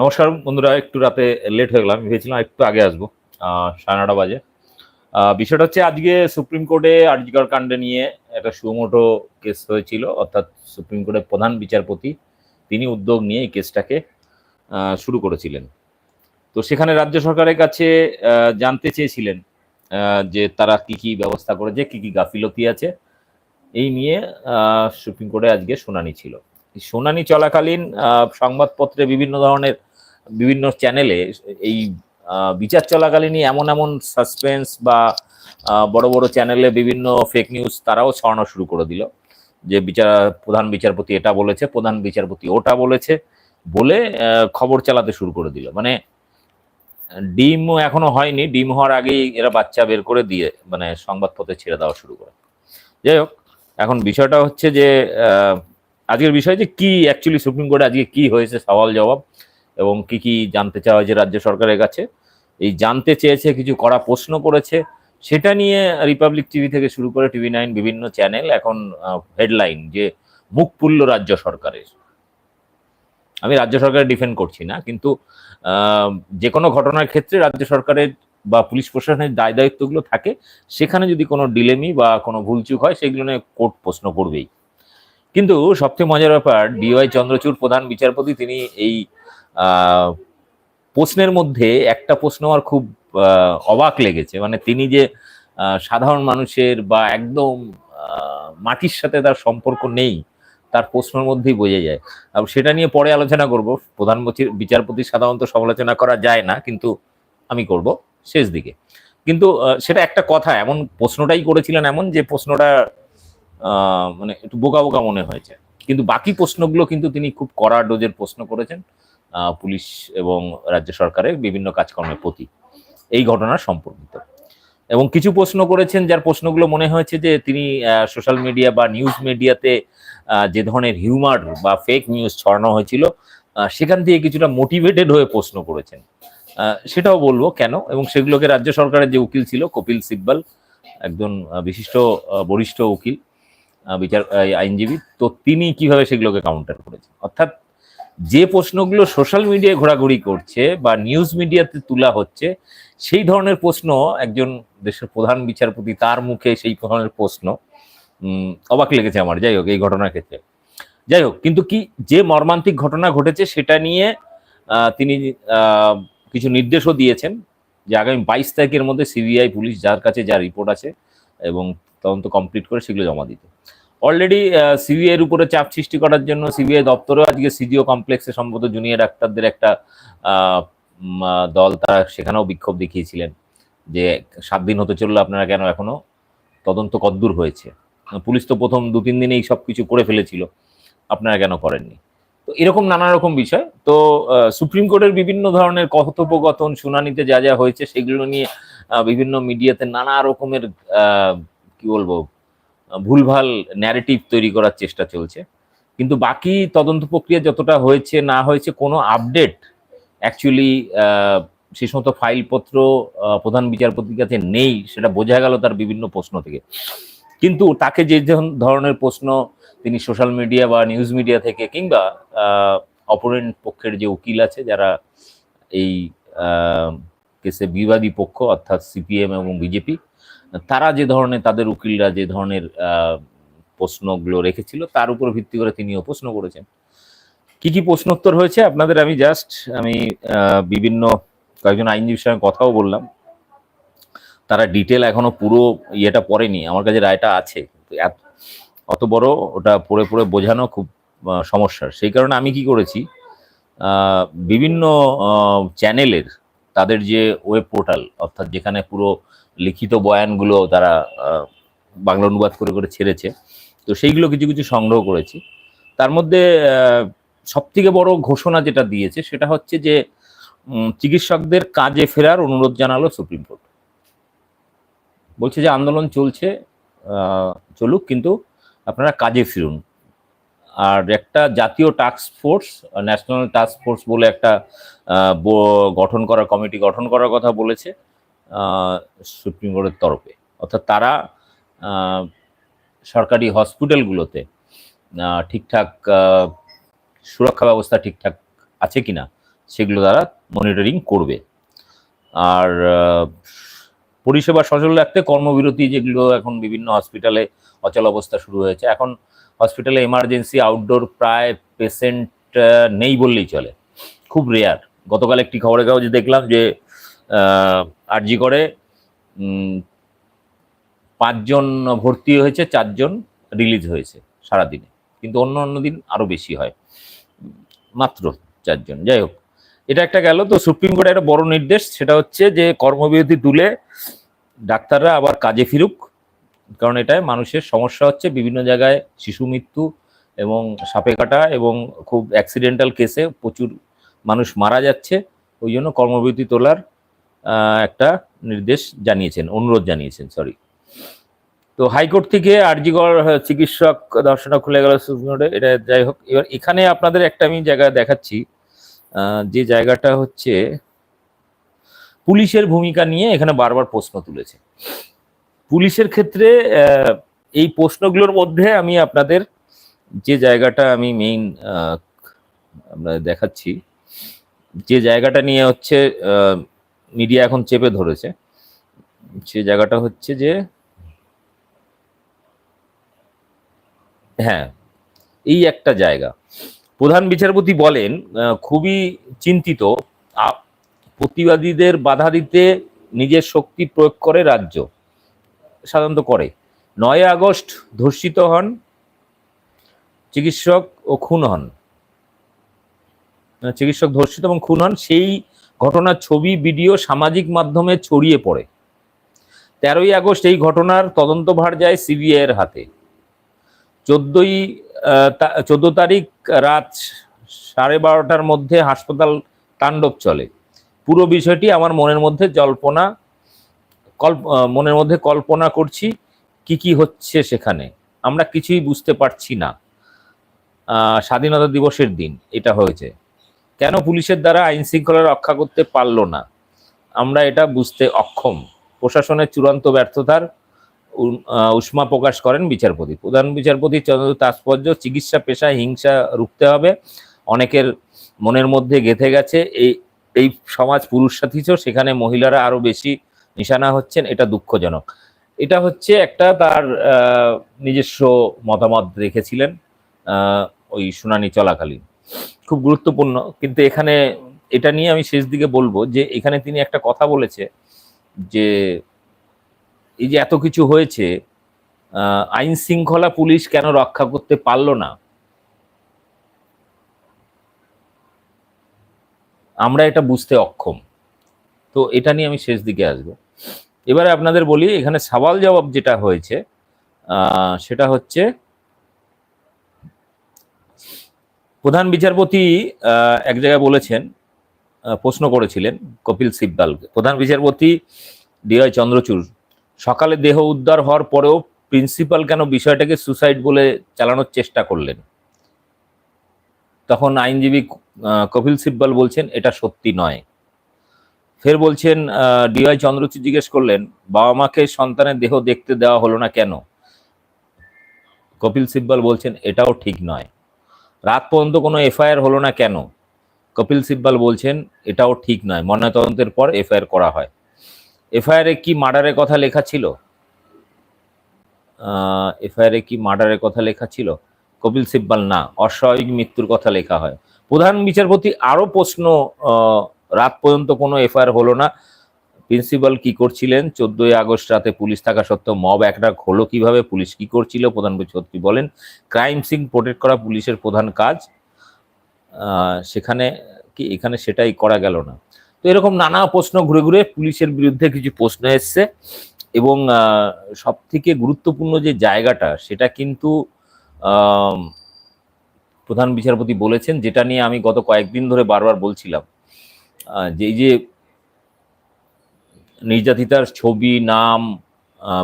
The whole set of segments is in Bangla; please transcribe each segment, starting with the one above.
নমস্কার বন্ধুরা, একটু রাতে লেট হয়ে গেলাম, ভেবেছিলাম একটু আগে আসব সাড়ে নটা বাজে। বিষয়টা হচ্ছে আজকে সুপ্রিম কোর্টে আরজিকর কাণ্ডে নিয়ে একটা সুমোটো কেস হয়েছিল, অর্থাৎ সুপ্রিম কোর্টের প্রধান বিচারপতি তিনি উদ্যোগ নিয়ে এই কেসটাকে শুরু করেছিলেন। তো সেখানে রাজ্য সরকারের কাছে জানতে চেয়েছিলেন যে তারা কি কি ব্যবস্থা করেছে, কি কি গাফিলতি আছে, এই নিয়ে সুপ্রিম কোর্টে আজকে শুনানি ছিল। শুনানি চলাকালীন সংবাদপত্রে বিভিন্ন ধরনের বিভিন্ন চ্যানেলে এই বিচার চলাকালীনই এমন এমন সাসপেন্স বা বড় বড় চ্যানেলে বিভিন্ন ফেক নিউজ তারাও ছড়ানো শুরু করে দিল। যে বিচার, প্রধান বিচারপতি এটা বলেছে, প্রধান বিচারপতি ওটা বলেছে বলে খবর চালাতে শুরু করে দিল। মানে ডিম এখনও হয়নি, ডিম হওয়ার আগেই এরা বাচ্চা বের করে দিয়ে মানে সংবাদপত্রে ছেড়ে দেওয়া শুরু করে। যাই হোক, এখন বিষয়টা হচ্ছে যে আজকের বিষয় যে কি অ্যাকচুয়ালি সুপ্রিম কোর্টে আজকে কি হয়েছে, সওয়াল জবাব এবং কি কি জানতে চাওয়া হয়েছে রাজ্য সরকারের কাছে। এই জানতে চেয়েছে, কিছু করা প্রশ্ন করেছে, সেটা নিয়ে রিপাবলিক টিভি থেকে শুরু করে টিভি নাইন বিভিন্ন চ্যানেল এখন হেডলাইন যে মুখ পুল্ল রাজ্য সরকারের। আমি রাজ্য সরকারের ডিফেন্ড করছি না, কিন্তু যে কোনো ঘটনার ক্ষেত্রে রাজ্য সরকারের বা পুলিশ প্রশাসনের দায় দায়িত্বগুলো থাকে। সেখানে যদি কোনো ডিলেমি বা কোনো ভুলচুক হয়, সেগুলো নিয়ে কোর্ট প্রশ্ন করবেই। কিন্তু সবচেয়ে মজার ব্যাপার ডিওয়াই চন্দ্রচূড় প্রধান বিচারপতি তিনি এই প্রশ্নের মধ্যে একটা প্রশ্ন আমার খুব অবাক লেগেছে। মানে তিনি যে সাধারণ মানুষের বা একদম মাটির সাথে তার সম্পর্ক নেই, তার প্রশ্নের মধ্যেই বোঝা যায়। সেটা নিয়ে পরে আলোচনা করব। প্রধান বচি- বিচারপতি সাধারণত সমালোচনা করা যায় না, কিন্তু আমি করব শেষ দিকে। কিন্তু সেটা একটা কথা, এমন প্রশ্নটাই করেছিলেন এমন যে প্রশ্নটা মানে একটু বোকা বোকা মনে হয়েছে। কিন্তু বাকি প্রশ্নগুলো কিন্তু তিনি খুব কড়া ডোজের প্রশ্ন করেছেন পুলিশ এবং রাজ্য সরকারের বিভিন্ন কাজকর্মের প্রতি। এই ঘটনা সম্পর্কিত। এবং কিছু প্রশ্ন করেছেন যার প্রশ্নগুলো মনে হয়েছে যে তিনি সোশ্যাল মিডিয়া বা নিউজ মিডিয়াতে যে ধরনের হিউমার বা ফেক নিউজ ছড়ানো হয়েছিল সেখান থেকে কিছুটা মোটিভেটেড হয়ে প্রশ্ন করেছেন। সেটাও বলব কেন? এবং সেগুলোকে রাজ্য সরকারের যে উকিল ছিল কপিল সিব্বল, একজন বিশিষ্ট বরিষ্ঠ উকিল বিচার আইনজীবী, তো তিনি কীভাবে সেগুলোকে কাউন্টার করেছেন? অর্থাৎ যে প্রশ্নগুলো সোশ্যাল মিডিয়ায় ঘোরাঘুরি করছে বা নিউজ মিডিয়াতে তোলা হচ্ছে, সেই ধরনের প্রশ্ন একজন দেশের প্রধান বিচারপতি তার মুখে সেই ধরনের প্রশ্ন অবাক লেগেছে আমার। যাই হোক, এই ঘটনার ক্ষেত্রে। যাই হোক, কিন্তু কি যে মর্মান্তিক ঘটনা ঘটেছে সেটা নিয়ে তিনি কিছু নির্দেশও দিয়েছেন যে আগামী বাইশ তারিখের মধ্যে সিবিআই, পুলিশ যার কাছে যা রিপোর্ট আছে এবং তদন্ত কমপ্লিট করে সেগুলো জমা দিতে। অলরেডি সিবিআই এর উপরে চাপ সৃষ্টি করার জন্য সিবিআই দপ্তরেও আজকে সিজিও কমপ্লেক্সে সম্ভবত জুনিয়র ডাক্তারদের একটা দল তারা সেখানেও বিক্ষোভ দেখিয়েছিলেন যে সাত দিন হতে চলল আপনারা কেন এখনও? তদন্ত কদ্দূর হয়েছে। পুলিশ তো প্রথম দু, তিন দিনে এই সব কিছু করে ফেলেছিল। আপনারা কেন করেননি? তো এরকম নানা রকম বিষয়। তো সুপ্রিম কোর্টের বিভিন্ন ধরনের কথোপকথন, শুনানিতে যা যা হয়েছে সেগুলো নিয়ে বিভিন্ন মিডিয়াতে নানা রকমের কি বলব, ভুলভাল ন্যারেটিভ তৈরি করার চেষ্টা চলছে। কিন্তু বাকি তদন্ত প্রক্রিয়া যতটা হয়েছে, না হয়েছে, কোনো আপডেট অ্যাকচুয়ালি সে সমস্ত ফাইলপত্র প্রধান বিচারপতির কাছে নেই, সেটা বোঝা গেল তার বিভিন্ন প্রশ্ন থেকে। কিন্তু তাকে যে ধরনের প্রশ্ন তিনি সোশ্যাল মিডিয়া বা নিউজ মিডিয়া থেকে কিংবা অপোনেন্ট পক্ষের যে উকিল আছে, যারা এই কেসে বিবাদী পক্ষ, অর্থাৎ সিপিএম এবং বিজেপি তারা যে ধরনের তাদের উকিলরা যে ধরনের প্রশ্নগুলো রেখেছিল, তার উপর ভিত্তি করে তিনিও প্রশ্ন করেছেন। কি কি প্রশ্নোত্তর হয়েছে আপনাদের আমি জাস্ট আমি বিভিন্ন কয়েকজন আইনজীবীর সঙ্গে কথাও বললাম। তারা ডিটেল এখনও পুরো ইয়েটা পড়েনি, আমার কাছে রায়টা আছে। অত বড় ওটা পড়ে পড়ে বোঝানো খুব সমস্যার। সেই কারণে আমি কি করেছি বিভিন্ন চ্যানেলের তাদের যে ওয়েব পোর্টাল অর্থাৎ যেখানে পুরো লিখিত বয়ানগুলো তারা বাংলা অনুবাদ করে করে ছেড়েছে। তো সেইগুলো কিছু কিছু সংগ্রহ করেছি। তার মধ্যে সব থেকে বড় ঘোষণা যেটা দিয়েছে সেটা হচ্ছে যে চিকিৎসকদের কাজে ফেরার অনুরোধ জানালো সুপ্রিম কোর্ট। বলছে যে আন্দোলন চলছে চলুক কিন্তু আপনারা কাজে ফিরুন। আর একটা জাতীয় task force national task force বলে একটা গঠন করা, কমিটি গঠন করার কথা বলেছে। সুপ্রিম কোর্টের তরফে। অর্থাৎ তারা সরকারি হসপিটালগুলোতে ঠিকঠাক সুরক্ষা ব্যবস্থা ঠিকঠাক আছে কিনা, সেগুলো তারা মনিটরিং করবে। আর পরিষেবা সচল রাখতে কর্মবিরতি যেগুলো এখন বিভিন্ন হসপিটালে অচল অবস্থা শুরু হয়েছে। এখন হসপিটালে এমার্জেন্সি আউটডোর প্রায় পেশেন্ট নেই বললেই চলে। খুব রেয়ার গতকাল একটি খবরের কাগজে দেখলাম যে আরজি করে। পাঁচজন ভর্তি হয়েছে, চারজন রিলিজ হয়েছে সারাদিনে। কিন্তু অন্য অন্য দিন আরও বেশি হয়। মাত্র চারজন। যাই হোক, এটা একটা গেল। তো সুপ্রিম কোর্টের একটা বড় নির্দেশ, সেটা হচ্ছে যে কর্মবিরতি তুলে ডাক্তাররা আবার কাজে ফিরুক। কারণ এটায় মানুষের সমস্যা হচ্ছে, বিভিন্ন জায়গায় শিশু মৃত্যু এবং সাপে কাটা এবং খুব অ্যাক্সিডেন্টাল কেসে প্রচুর মানুষ মারা যাচ্ছে। ওই জন্য কর্মবিরতি তোলার একটা নির্দেশ জানিয়েছেন, অনুরোধ জানিয়েছেন সরি তো হাইকোর্ট থেকে আরজিগড় চিকিৎসক দর্শনা খুলে গেল সুপ্রিম কোর্টে এটা যাই হোক। এবার এখানে আপনাদের একটা আমি জায়গা দেখাচ্ছি যে জায়গাটা হচ্ছে পুলিশের ভূমিকা নিয়ে এখানে বারবার প্রশ্ন তুলেছে। পুলিশের ক্ষেত্রে এই প্রশ্নগুলোর মধ্যে আমি আপনাদের যে জায়গাটা আমি মেইন আপনাদের দেখাচ্ছি, যে জায়গাটা নিয়ে হচ্ছে মিডিয়া এখন চেপে ধরেছে। সে জায়গাটা হচ্ছে যে হ্যাঁ এই একটা জায়গা। প্রধান বিচারপতি বলেন খুবই চিন্তিত প্রতিবাদীদের বাধা দিতে নিজের শক্তি প্রয়োগ করে রাজ্য, সাধারণত করে। নয় আগস্ট ধর্ষিত হন, চিকিৎসক ও খুন হন। চিকিৎসক ধর্ষিত এবং খুন হন, সেই ঘটনার ছবি, ভিডিও সামাজিক মাধ্যমে ছড়িয়ে পড়ে। তেরোই আগস্ট এই ঘটনার তদন্তভার যায় সিবিআই এর হাতে। চোদ্দই চোদ্দ তারিখ রাত সাড়ে বারোটার মধ্যে হাসপাতাল তাণ্ডব চলে। পুরো বিষয়টি আমার মনের মধ্যে জল্পনা কল্প মনের মধ্যে কল্পনা করছি কি কি হচ্ছে সেখানে। আমরা কিছুই বুঝতে পারছি না। স্বাধীনতা দিবসের দিন এটা হয়েছে। কেন পুলিশের দ্বারা আইন শৃঙ্খলা রক্ষা করতে পারল না? আমরা এটা বুঝতে অক্ষম। প্রশাসনের চূড়ান্ত ব্যর্থতার উষ্মা প্রকাশ করেন বিচারপতি। প্রধান বিচারপতি চন্দ্র তাৎপর্য, চিকিৎসা পেশায় হিংসা রুখতে হবে। অনেকের মনের মধ্যে গেঁথে গেছে, এই এই সমাজ পুরুষ সাথী সেখানে মহিলারা আরও বেশি নিশানা হচ্ছেন, এটা দুঃখজনক। এটা হচ্ছে একটা তার নিজস্ব মতামত রেখেছিলেন ওই শুনানি চলাকালীন। খুব গুরুত্বপূর্ণ। কিন্তু এখানে এটা নিয়ে আমি শেষ দিকে বলব যে এখানে তিনি একটা কথা বলেছে যে এই যে এত কিছু হয়েছে আইন শৃঙ্খলা পুলিশ কেন রক্ষা করতে পারল না? আমরা এটা বুঝতে অক্ষম। তো এটা নিয়ে আমি শেষ দিকে আসব। এবারে আপনাদের বলি, এখানে সওয়াল জবাব যেটা হয়েছে সেটা হচ্ছে প্রধান বিচারপতি এক জায়গায় বলেছেন প্রশ্ন করেছিলেন কপিল সিব্বালকে প্রধান বিচারপতি ডিওয়াই চন্দ্রচূড়, সকালে দেহ উদ্ধার হওয়ার পরেও প্রিন্সিপাল কেন বিষয়টাকে সুসাইড বলে চালানোর চেষ্টা করলেন? তখন আইনজীবী কপিল সিব্বাল বলছেন, এটা সত্যি নয়। ফের বলছেন ডিওয়াই চন্দ্রচূড় জিজ্ঞেস করলেন, বাবা মাকে সন্তানের দেহ দেখতে দেওয়া হলো না কেন? কপিল সিব্বাল বলছেন, এটাও ঠিক নয়। রাত পর্যন্ত কোনো এফআইআর হলো না কেন? কপিল সিব্বাল বলছেন, এটাও ঠিক নয়, ময়নাতদন্তের পর এফআইআর করা হয়। এফআইআর কি মার্ডারের কথা লেখা ছিল? এফআইআর কি মার্ডারের কথা লেখা ছিল? কপিল সিব্বাল না, অস্বাভাবিক মৃত্যুর কথা লেখা হয়। প্রধান বিচারপতি আরও প্রশ্ন রাত পর্যন্ত কোনো এফআইআর হলো না। প্রিন্সিপাল কি করছিলেন? চোদ্দই আগস্ট রাতে পুলিশ থাকা সত্ত্বেও মব অ্যাটাক হলো কীভাবে? পুলিশ কি করছিল? প্রধান বিচারপতি বলেন, ক্রাইম সিন প্রোটেক্ট করা পুলিশের প্রধান কাজ। সেখানে কি, এখানে সেটাই করা গেল না। তো এরকম নানা প্রশ্ন ঘুরে ঘুরে পুলিশের বিরুদ্ধে কিছু প্রশ্ন এসছে এবং সব থেকে গুরুত্বপূর্ণ যে জায়গাটা, সেটা কিন্তু প্রধান বিচারপতি বলেছেন, যেটা নিয়ে আমি গত কয়েকদিন ধরে বারবার বলছিলাম। যে যে নির্যাতিতার ছবি, নাম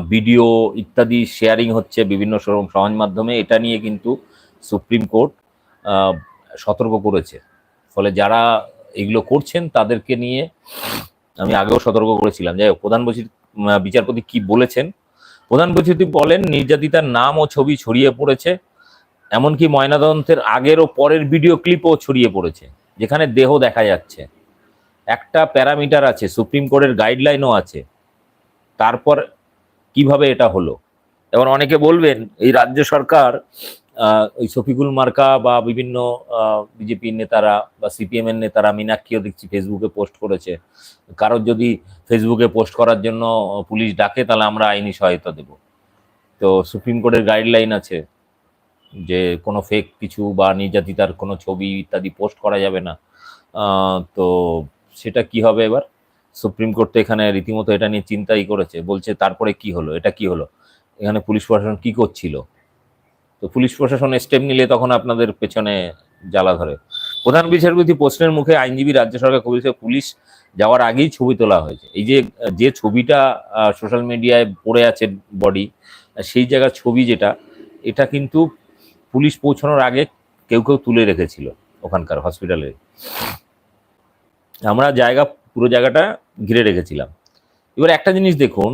ভিডিও ইত্যাদি শেয়ারিং হচ্ছে বিভিন্ন সম- সমাজ মাধ্যমে। এটা নিয়ে কিন্তু সুপ্রিম কোর্ট সতর্ক করেছে। ফলে যারা এগুলো করছেন তাদেরকে নিয়ে আমি আগেও সতর্ক করেছিলাম। যাই হোক, প্রধান বচি- বিচারপতি কি বলেছেন? প্রধান বিচারপতি বলেন, নির্যাতিতার নাম ও ছবি ছড়িয়ে পড়েছে, এমনকি ময়নাতদন্তের আগের ও পরের ভিডিও ক্লিপও ছড়িয়ে পড়েছে, যেখানে দেহ দেখা যাচ্ছে। একটা প্যারামিটার আছে, সুপ্রিম কোর্টের গাইডলাইনও আছে। তারপর কীভাবে এটা হলো? এবার অনেকে বলবেন, এই রাজ্য সরকার ওই শফিকুল মার্কা বা বিভিন্ন বিজেপির নেতারা বা সিপিএম এর নেতারা মীনাক্ষীও দেখছি ফেসবুকে পোস্ট করেছে। কারোর যদি ফেসবুকে পোস্ট করার জন্য পুলিশ ডাকে, তাহলে আমরা আইনি সহায়তা দেব। তো সুপ্রিম কোর্টের গাইডলাইন আছে যে কোনো ফেক কিছু বা নির্যাতিতার কোনো ছবি ইত্যাদি পোস্ট করা যাবে না। তো সেটা কি হবে এবার? সুপ্রিম কোর্ট তো এখানে রীতিমতো এটা নিয়ে চিন্তাই করেছে। বলছে, তারপরে কি হলো? এটা কি হলো? এখানে পুলিশ প্রশাসন কি করছিল? তো পুলিশ প্রশাসন স্টেপ নিলে তখন আপনাদের পেছনে জ্বালা ধরে। প্রধান বিচারপতি প্রশ্নের মুখে আইনজীবী রাজ্য সরকার কবিছে পুলিশ যাওয়ার আগেই ছবি তোলা হয়েছে। এই যে যে ছবিটা সোশ্যাল মিডিয়ায় পড়ে আছে বডি সেই জায়গার ছবি যেটা, এটা কিন্তু পুলিশ পৌঁছানোর আগে কেউ কেউ তুলে রেখেছিল ওখানকার হসপিটালে। আমরা জায়গা, পুরো জায়গাটা ঘিরে রেখেছিলাম। এবার একটা জিনিস দেখুন,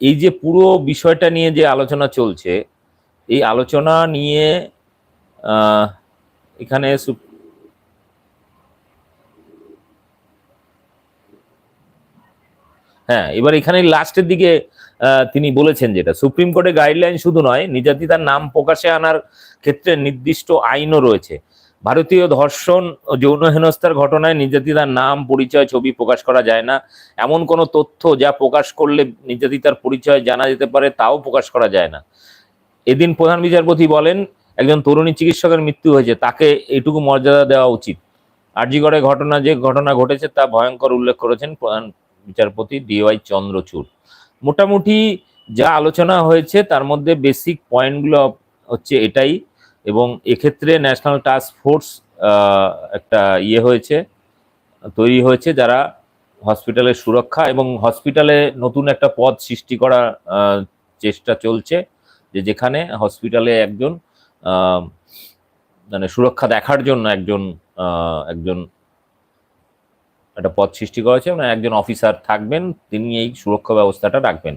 এই যে পুরো বিষয়টা নিয়ে যে আলোচনা চলছে, এই আলোচনা নিয়ে এখানে হ্যাঁ এবার এখানে লাস্টের দিকে তিনি বলেছেন যেটা, সুপ্রিম কোর্টে গাইডলাইন শুধু নয় নির্যাতিতার নাম প্রকাশে আনার ক্ষেত্রে নির্দিষ্ট আইনও রয়েছে। ভারতীয় ধর্ষণ যৌন হেনস্থার ঘটনায় নির্যাতিতার নাম, পরিচয়, ছবি প্রকাশ করা যায় না। এমন কোনো তথ্য যা প্রকাশ করলে নির্যাতিতার পরিচয় জানা যেতে পারে, তাও প্রকাশ করা যায় না। এদিন প্রধান বিচারপতি বলেন, একজন তরুণী চিকিৎসকের মৃত্যু হয়েছে, তাকে এটুকু মর্যাদা দেওয়া উচিত। আরজিগড়ে ঘটনা যে ঘটনা ঘটেছে তা ভয়ঙ্কর উল্লেখ করেছেন প্রধান বিচারপতি ডিওয়াই চন্দ্রচূড়। মোটামুটি যা আলোচনা হয়েছে, তার মধ্যে বেসিক পয়েন্টগুলো হচ্ছে এটাই। এবং এক্ষেত্রে ন্যাশনাল টাস্ক ফোর্স একটা ইয়ে হয়েছে, তৈরি হয়েছে যারা হসপিটালের সুরক্ষা এবং হসপিটালে নতুন একটা পদ সৃষ্টি করার চেষ্টা চলছে যে যেখানে হসপিটালে একজন মানে সুরক্ষা দেখার জন্য একজন একজন একটা পদ সৃষ্টি করা হয়েছে মানে একজন অফিসার থাকবেন, তিনি এই সুরক্ষা ব্যবস্থাটা রাখবেন।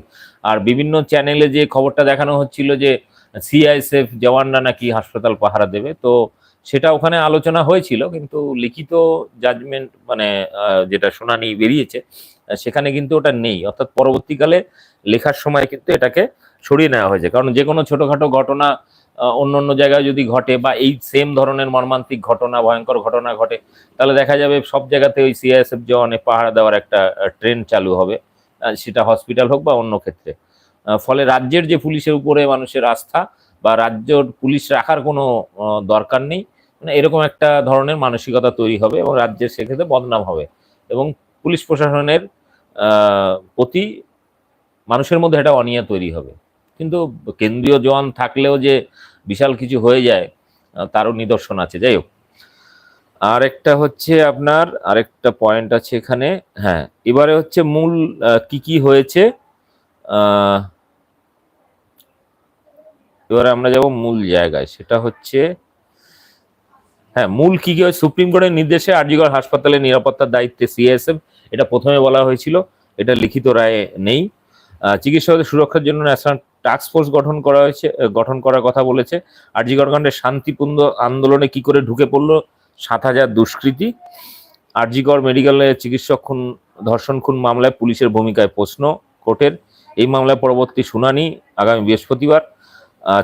আর বিভিন্ন চ্যানেলে যে খবরটা দেখানো হচ্ছিল যে সিআইএসএফ জওয়ানরা নাকি হাসপাতাল পাহারা দেবে। তো সেটা ওখানে আলোচনা হয়েছিল, কিন্তু লিখিত জাজমেন্ট মানে যেটা শুনানি বেরিয়েছে সেখানে কিন্তু ওটা নেই। অর্থাৎ পরবর্তীকালে লেখার সময় কিন্তু এটাকে সরিয়ে নেওয়া হয়েছে। কারণ যে কোনো ছোটখাটো ঘটনা অন্য অন্য জায়গায় যদি ঘটে বা এই সেম ধরনের মর্মান্তিক ঘটনা, ভয়ঙ্কর ঘটনা ঘটে, তাহলে দেখা যাবে সব জায়গাতে ওই সিআইএসএফ জওয়ানে পাহারা দেওয়ার একটা ট্রেন্ড চালু হবে। সেটা হসপিটাল হোক বা অন্য ক্ষেত্রে। ফলে রাজ্যের যে পুলিশের উপরে মানুষের আস্থা বা রাজ্যর পুলিশ রাখার কোনো দরকার নেই মানে এরকম একটা ধরনের মানসিকতা তৈরি হবে এবং রাজ্যের সেক্ষেত্রে বদনাম হবে এবং পুলিশ প্রশাসনের প্রতি মানুষের মধ্যে একটা অনিয়া তৈরি হবে। কিন্তু কেন্দ্রীয় জওয়ান থাকলেও যে বিশাল কিছু হয়ে যায় তারও নিদর্শন আছে। যাই হোক, আরেকটা হচ্ছে আপনার, আরেকটা পয়েন্ট আছে এখানে। হ্যাঁ এবারে হচ্ছে মূল কি কি হয়েছে? এবারে আমরা যাব মূল জায়গায়। সেটা হচ্ছে হ্যাঁ মূল কি কি হয়? সুপ্রিম কোর্টের নির্দেশে আরজিগড় হাসপাতালের নিরাপত্তার দায়িত্বে সিএসএফ, এটা প্রথমে বলা হয়েছিল, এটা লিখিত রায়ে নেই। চিকিৎসকদের সুরক্ষার জন্য ন্যাশনাল টাস্ক ফোর্স গঠন করা হয়েছে গঠন করার কথা বলেছে। আরজিগড় কাণ্ডে শান্তিপূর্ণ আন্দোলনে কি করে ঢুকে পড়ল? সাত হাজার দুষ্কৃতী। আরজিগড় মেডিকেলে চিকিৎসক খুন, ধর্ষণ খুন মামলায় পুলিশের ভূমিকায় প্রশ্ন কোর্টের। এই মামলায় পরবর্তী শুনানি আগামী বৃহস্পতিবার।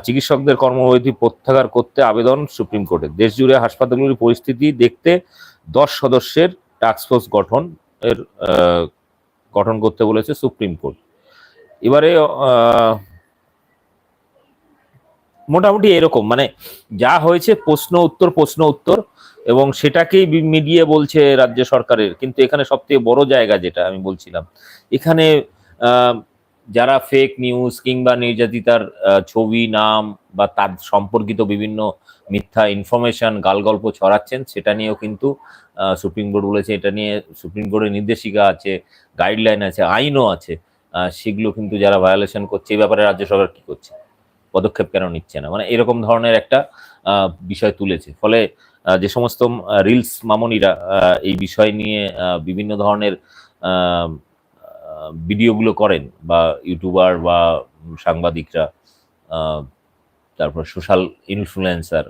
চিকিৎসকদের কর্মবিরতি প্রত্যাহার করতে আবেদন সুপ্রিম কোর্টে। দেশ জুড়ে হাসপাতালগুলির পরিস্থিতি দেখতে দশ সদস্যের টাস্কফোর্স গঠন এর গঠন করতে বলেছে সুপ্রিম কোর্ট। এবারে মোটামুটি এরকম। মানে যা হয়েছে প্রশ্ন উত্তর প্রশ্ন উত্তর এবং সেটাকেই মিডিয়ে বলছে রাজ্য সরকারের। কিন্তু এখানে সবথেকে বড় জায়গা যেটা আমি বলছিলাম। এখানে যারা ফেক নিউজ কিংবা নির্যাতিতার ছবি, নাম বা তার সম্পর্কিত বিভিন্ন মিথ্যা ইনফরমেশন গালগল্প ছড়াচ্ছেন, সেটা নিয়েও কিন্তু সুপ্রিম কোর্ট বলেছে, এটা নিয়ে সুপ্রিম কোর্টের নির্দেশিকা আছে গাইডলাইন আছে, আইনও আছে সেগুলো কিন্তু যারা ভায়োলেশন করছে, এই ব্যাপারে রাজ্য সরকার কি করছে? পদক্ষেপ কেন নিচ্ছে না? মানে এরকম ধরনের একটা বিষয় তুলেছে। ফলে যে সমস্ত রিলস মামনিরা এই বিষয় নিয়ে বিভিন্ন ধরনের ভিডিওগুলো করেন বা ইউটিউবার বা সাংবাদিকরা তারপর সোশ্যাল ইনফ্লুয়েন্সার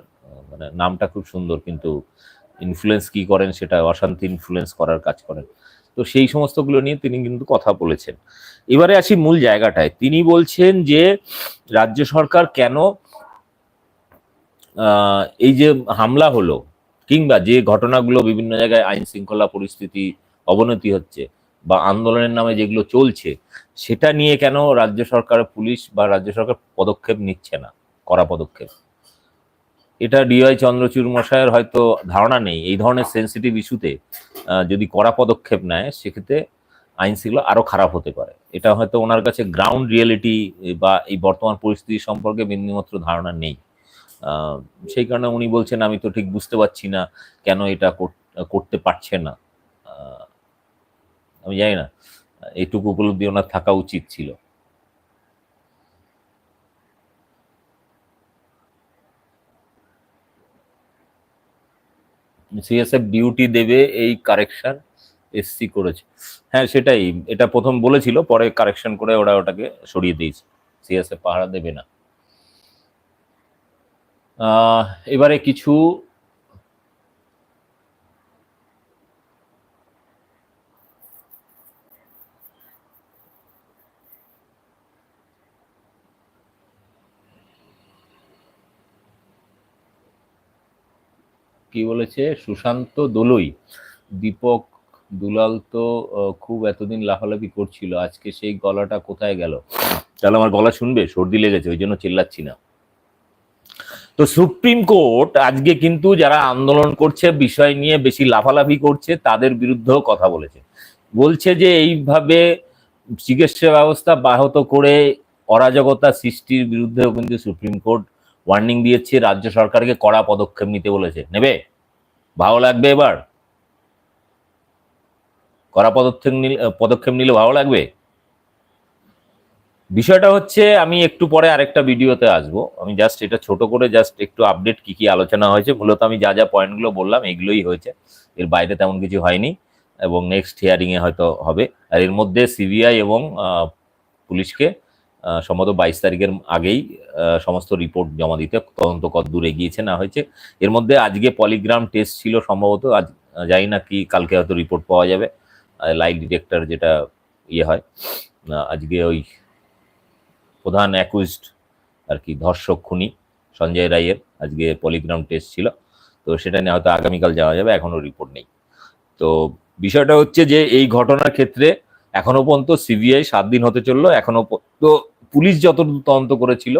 মানে নামটা খুব সুন্দর কিন্তু ইনফ্লুয়েন্স কি করেন সেটা অশান্তি ইনফ্লুয়েন্স করার কাজ করেন। তো সেই সমস্তগুলো নিয়ে তিনি কিন্তু কথা বলেছেন। এবারে আসি মূল জায়গাটায়। তিনি বলছেন যে রাজ্য সরকার কেন এই যে হামলা হলো কিংবা যে ঘটনাগুলো বিভিন্ন জায়গায় আইন শৃঙ্খলা পরিস্থিতি অবনতি হচ্ছে বা আন্দোলনের নামে যেগুলো চলছে, সেটা নিয়ে কেন রাজ্য সরকার পুলিশ বা রাজ্য সরকার পদক্ষেপ নিচ্ছে না কড়া পদক্ষেপ? এটা ডিওয়াই চন্দ্রচূড় মশাইয়ের হয়তো ধারণা নেই। এই ধরনের সেন্সিটিভ ইস্যুতে যদি কড়া পদক্ষেপ নেয়, সেক্ষেত্রে আইন শৃঙ্খলা আরও খারাপ হতে পারে। এটা হয়তো ওনার কাছে গ্রাউন্ড রিয়েলিটি বা এই বর্তমান পরিস্থিতি সম্পর্কে বিন্দুমাত্র ধারণা নেই। সেই কারণে উনি বলছেন, আমি তো ঠিক বুঝতে পারছি না কেন এটা কর- করতে পারছে না। আমি জানি না, এইটুকু উপলব্ধি ওনার থাকা উচিত ছিল। সিএসএফ ডিউটি দেবে এই কারেকশন এসসি করেছে। হ্যাঁ সেটাই, এটা প্রথম বলেছিল, পরে কারেকশন করে ওরা ওটাকে সরিয়ে দিয়েছে। সিএসএফ পাহারা দেবে না। এবারে কিছু কি বলেছে? সুশান্ত দোলই। দীপক দুলাল তো খুব এতদিন লাফালাফি করছিল। আজকে সেই গলাটা কোথায় গেল? তাহলে আমার গলা শুনবে? সর্দি লেগেছে, ওই জন্য চিল্লাচ্ছি না। তো সুপ্রিম কোর্ট আজকে কিন্তু যারা আন্দোলন করছে, বিষয় নিয়ে বেশি লাফালাফি করছে, তাদের বিরুদ্ধেও কথা বলেছে। বলছে যে এইভাবে চিকিৎসা ব্যবস্থা ব্যাহত করে অরাজকতা সৃষ্টির বিরুদ্ধেও কিন্তু সুপ্রিম কোর্ট ওয়ার্নিং দিয়েছে, রাজ্য সরকারকে কড়া পদক্ষেপ নিতে বলেছে। নেবে? ভালো লাগবে এবার? কড়া পদক্ষেপ নিলে পদক্ষেপ নিলে ভালো লাগবে? বিষয়টা হচ্ছে, আমি একটু পরে আরেকটা ভিডিওতে আসব। আমি জাস্ট এটা ছোট করে জাস্ট একটু আপডেট কি কি আলোচনা হয়েছে। মূলত আমি যা যা পয়েন্টগুলো বললাম এগুলোই হয়েছে। এর বাইরে তেমন কিছু হয়নি এবং নেক্সট হিয়ারিংয়ে হয়তো হবে। আর এর মধ্যে সিবিআই এবং পুলিশকে সম্ভবত বাইশ তারিখের আগেই সমস্ত রিপোর্ট জমা দিতে তদন্ত কত দূরে গিয়েছে না হয়েছে। এর মধ্যে আজকে পলিগ্রাম টেস্ট ছিল সম্ভবত। আজ জানি না কি, কালকে হয়তো রিপোর্ট পাওয়া যাবে। লাইট ডিটেক্টর যেটা ইয়ে হয়। আজকে ওই প্রধান অ্যাকুইজড আর কি, ধর্ষক খুনি সঞ্জয় রায়ের আজকে পলিগ্রাম টেস্ট ছিল। তো সেটা নিয়ে হয়তো আগামীকাল যাওয়া যাবে, এখনও রিপোর্ট নেই। তো বিষয়টা হচ্ছে যে, এই ঘটনার ক্ষেত্রে এখনও পর্যন্ত সিবিআই সাত দিন হতে চলল। এখনও পর্যন্ত পুলিশ যতদূর তদন্ত করেছিল,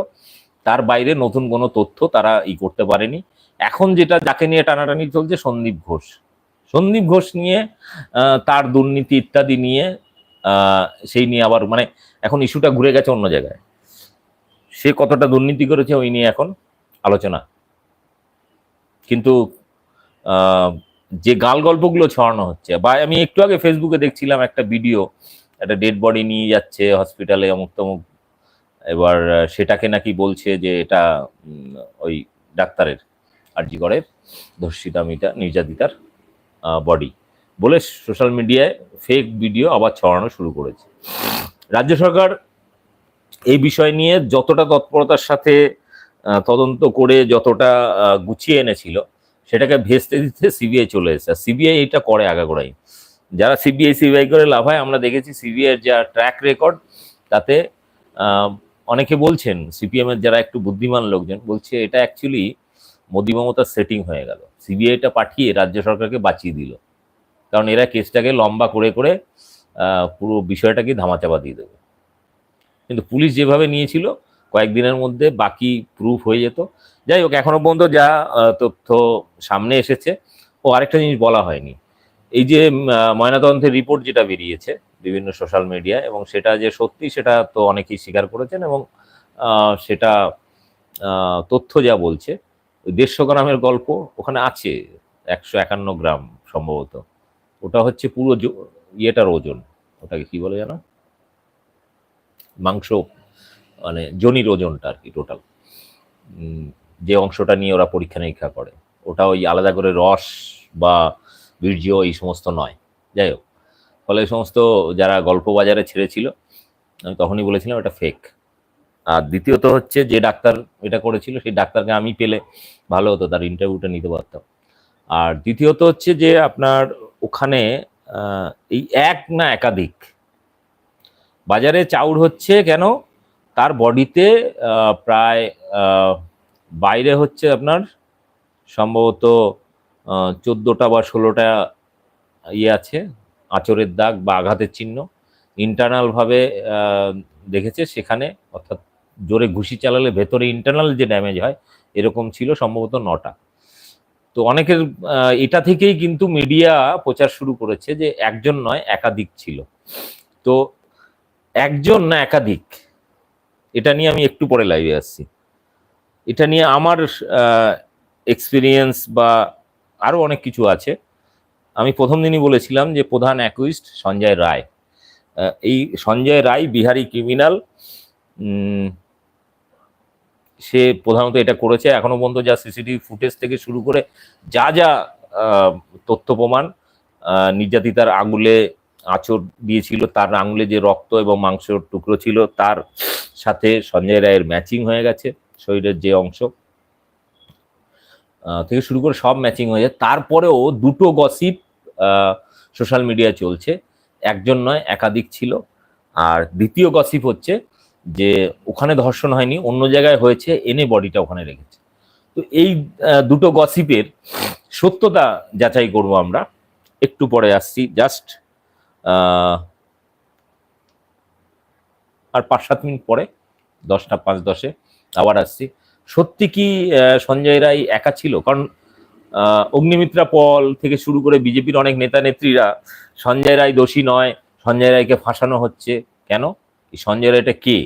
তার বাইরে নতুন কোনো তথ্য তারা ই করতে পারেনি। এখন যেটা, যাকে নিয়ে টানাটানি চলছে, সন্দীপ ঘোষ। সন্দীপ ঘোষ নিয়ে তার দুর্নীতি ইত্যাদি নিয়ে সেই নিয়ে আবার মানে এখন ইস্যুটা ঘুরে গেছে অন্য জায়গায়। সে কতটা দুর্নীতি করেছে ওই নিয়ে এখন আলোচনা। কিন্তু যে গাল গল্পগুলো ছড়ানো হচ্ছে, বা আমি একটু আগে ফেসবুকে দেখছিলাম একটা ভিডিও, একটা ডেড বডি নিয়ে যাচ্ছে হসপিটালে অমুক তমুক এবার সেটাকে নাকি বলছে যে এটা ওই ডাক্তারের আরজি করে, ধর্ষিতা মিতা, নির্যাতিতার বডি বলে সোশ্যাল মিডিয়ায় ফেক ভিডিও আবার ছড়ানো শুরু করেছে। রাজ্য সরকার এই বিষয় নিয়ে যতটা তৎপরতার সাথে তদন্ত করে যতটা গুছিয়ে এনেছিল, সেটাকে ভেস্তে দিতে সিবিআই চলে এসেছে। সিবিআই এটা করে আগাগোড়াই। যারা সিবিআই সিবিআই করে লাভ হয়, আমরা দেখেছি সিবিআই যা ট্র্যাক রেকর্ড তাতে অনেকে বলছেন সিপিএম এর যারা একটু বুদ্ধিমান লোকজন, বলছে এটা অ্যাকচুয়ালি মোদি মমতার সেটিং হয়ে গেল। সিবিআইটা পাঠিয়ে রাজ্য সরকারকে বাঁচিয়ে দিল। কারণ এরা কেসটাকে লম্বা করে করে পুরো বিষয়টাকে ধামাচাপা দিয়ে দেবে। কিন্তু পুলিশ যেভাবে নিয়েছিল, কয়েকদিনের মধ্যে বাকি প্রুফ হয়ে যেত। যাই হোক, এখনও পর্যন্ত যা তথ্য সামনে এসেছে, ও আরেকটা জিনিস বলা হয়নি। এই যে ময়নাতদন্তের রিপোর্ট যেটা বেরিয়েছে বিভিন্ন সোশ্যাল মিডিয়া এবং সেটা যে সত্যি সেটা তো অনেকেই স্বীকার করেছেন এবং সেটা তথ্য যা বলছে দেড়শো গ্রামের গল্প ওখানে আছে, একশো একান্ন গ্রাম সম্ভবত। ওটা হচ্ছে পুরো ইয়েটার ওজন, ওটাকে কি বলে জানো? মাংস মানে জনির ওজনটা আর কি টোটাল যে অংশটা নিয়ে ওরা পরীক্ষা নিরীক্ষা করে। ওটা ওই আলাদা করে রস বা বীর্য এই সমস্ত নয়। যাই হোক। ফলে সমস্ত যারা গল্প বাজারে ছেড়েছিল, আমি তখনই বলেছিলাম এটা ফেক আর দ্বিতীয়ত হচ্ছে যে ডাক্তার এটা করেছিল, সেই ডাক্তারকে আমি পেলে ভালো হতো, তার ইন্টারভিউটা নিতে পারতাম। আর দ্বিতীয়ত হচ্ছে যে আপনার ওখানে এই এক না একাধিক। বাজারে চাউর হচ্ছে কেন? তার বডিতে প্রায় বাইরে হচ্ছে আপনার সম্ভবত চোদ্দোটা বা ষোলোটা ইয়ে আছে আঁচড়ের দাগ বা আঘাতের চিহ্ন। ইন্টারনালভাবে দেখেছে সেখানে, অর্থাৎ জোরে ঘুষি চালালে ভেতরে ইন্টারনাল যে ড্যামেজ হয়, এরকম ছিল সম্ভবত নটা। তো অনেকের এটা থেকেই কিন্তু মিডিয়া প্রচার শুরু করেছে যে একজন নয়, একাধিক ছিল। তো একজন না একাধিক, এটা নিয়ে আমি একটু পরে লাইভে আসছি। এটা নিয়ে আমার এক্সপিরিয়েন্স বা আরও অনেক কিছু আছে। আমি প্রথম দিনই বলেছিলাম যে প্রধান অ্যাকুইস্ট সঞ্জয় রায়। এই সঞ্জয় রায় বিহারি ক্রিমিনাল সে প্রধানত এটা করেছে। এখনও পর্যন্ত যা সিসিটিভি ফুটেজ থেকে শুরু করে যা যা তথ্য প্রমাণ নির্যাতিতার আঙুলে আঁচড় দিয়েছিল, তার আঙুলে যে রক্ত এবং মাংসর টুকরো ছিল, তার সাথে সঞ্জয় রায়ের ম্যাচিং হয়ে গেছে শরীরের যে অংশ। থেকে শুরু করে সব ম্যাচিং হয়ে যায়। তারপরেও দুটো গসিপ সোশ্যাল মিডিয়া চলছে। একজন নয়, একাধিক ছিল। আর দ্বিতীয় গসিপ হচ্ছে যে ওখানে ধর্ষণ হয়নি, অন্য জায়গায় হয়েছে, এনে বডিটা ওখানে রেখেছে। তো এই দুটো গসিপের সত্যতা যাচাই করব আমরা। একটু পরে আসছি জাস্ট আর পাঁচ সাত মিনিট পরে, দশটা পাঁচ দশে আবার আসছি। সত্যি কি সঞ্জয় রায় একা ছিল? কারণ অগ্নিমিত্রা পল থেকে শুরু করে বিজেপির অনেক নেতা নেত্রীরা, সঞ্জয় রায় দোষী নয়, সঞ্জয় রায়কে ফাঁসানো হচ্ছে। কেন? এই সঞ্জয় রায়টা কে?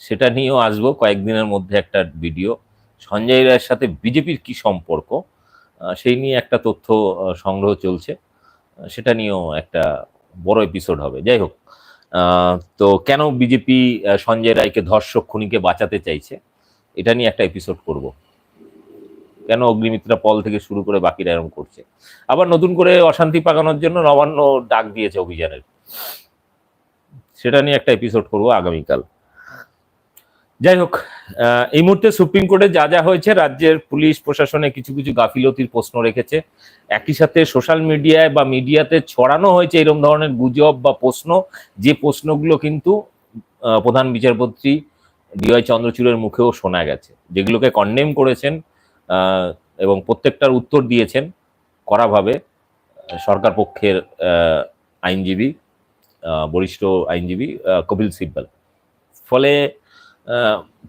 সেটা নিয়েও আসব কয়েকদিনের মধ্যে একটা ভিডিও। সঞ্জয় রায়ের সাথে বিজেপির কি সম্পর্ক? সেই নিয়ে একটা তথ্য সংগ্রহ চলছে। সেটা নিয়েও একটা বড় এপিসোড হবে। যাই হোক তো কেন বিজেপি সঞ্জয় রায়কে ধর্ষক, খুনিকে বাঁচাতে চাইছে? এটা নিয়ে একটা এপিসোড করব। কেন অগ্নিমিত্রা পল থেকে শুরু করে বাকিরা এরকম করছে? আবার নতুন করে অশান্তি পাকানোর জন্য নবান্ন ডাক দিয়েছে অভিযানের। সেটা নিয়ে একটা এপিসোড করব আগামীকাল। যাই হোক এই মুহূর্তে সুপ্রিম কোর্টে যা যা হয়েছে, রাজ্যের পুলিশ, প্রশাসনে কিছু কিছু গাফিলতির প্রশ্ন রেখেছে। একই সাথে সোশ্যাল মিডিয়ায় বা মিডিয়াতে ছড়ানো হয়েছে এরকম ধরনের গুজব বা প্রশ্ন। যে প্রশ্নগুলো কিন্তু প্রধান বিচারপতি ডিওয়াই চন্দ্রচূড়ের মুখেও শোনা গেছে। যেগুলোকে কন্ডেম করেছেন এবং প্রত্যেকটার উত্তর দিয়েছেন কড়াভাবে সরকার পক্ষের আইনজীবী বরিষ্ঠ আইনজীবী কপিল সিব্বাল। ফলে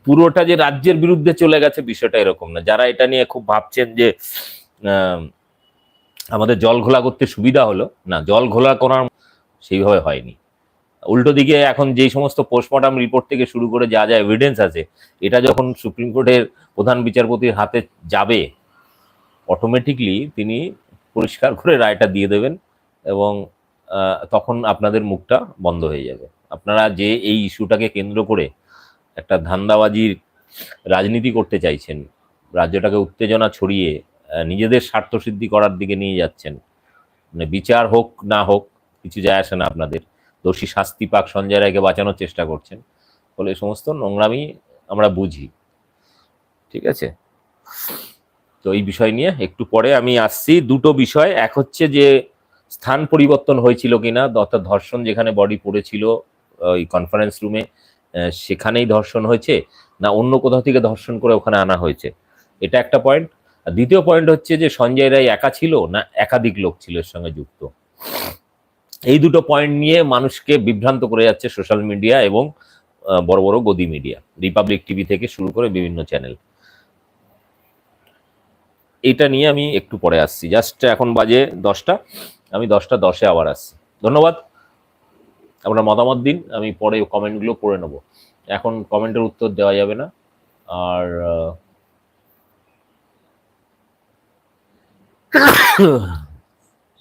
পুরোটা যে রাজ্যের বিরুদ্ধে চলে গেছে বিষয়টা এরকম না। যারা এটা নিয়ে খুব ভাবছেন যে আমাদের জল ঘোলা করতে সুবিধা হলো, না, জল ঘোলা করার সেইভাবে হয়নি। উল্টো দিকে এখন যেই সমস্ত পোস্টমর্টম রিপোর্ট থেকে শুরু করে যা যা এভিডেন্স আছে, এটা যখন সুপ্রিম কোর্টের প্রধান বিচারপতির হাতে যাবে অটোমেটিকলি তিনি পরিষ্কার করে রায়টা দিয়ে দেবেন এবং তখন আপনাদের মুখটা বন্ধ হয়ে যাবে। আপনারা যে এই ইস্যুটাকে কেন্দ্র করে একটা ধান্দাবাজির রাজনীতি করতে চাইছেন, রাজ্যটাকে উত্তেজনা ছড়িয়ে নিজেদের স্বার্থ সিদ্ধি করার দিকে নিয়ে যাচ্ছেন মানে বিচার হোক না হোক, কিছু যায় আসে না আপনাদের। দোষী শাস্তি পাক সঞ্জয় রায়কে বাঁচানোর চেষ্টা করছেন। ফলে সমস্ত নোংরামি আমরা বুঝি। ঠিক আছে? তো এই বিষয় নিয়ে একটু পরে আমি আসছি। দুটো বিষয়। এক হচ্ছে যে, স্থান পরিবর্তন হয়েছিল কিনা, অর্থাৎ ধর্ষণ যেখানে বডি পড়েছিল ওই কনফারেন্স রুমে সেখানেই ধর্ষণ হয়েছে, না অন্য কোথাও থেকে ধর্ষণ করে ওখানে আনা হয়েছে? এটা একটা পয়েন্ট দ্বিতীয় পয়েন্ট হচ্ছে যে, সঞ্জয় রায় একা ছিল না একাধিক লোক ছিল এর সঙ্গে যুক্ত? এই দুটো পয়েন্ট নিয়ে মানুষকে বিভ্রান্ত করে যাচ্ছে সোশ্যাল মিডিয়া এবং বড় বড় গদি মিডিয়া রিপাবলিক টিভি থেকে শুরু করে বিভিন্ন চ্যানেল এটা নিয়ে আমি একটু পরে আসছি। জাস্ট এখন বাজে দশটা, আমি দশটা দশে আবার আসছি। ধন্যবাদ। আপনার মতামত দিন, আমি পরে কমেন্টগুলো পড়ে নেব। এখন কমেন্টের উত্তর দেওয়া যাবে না। আর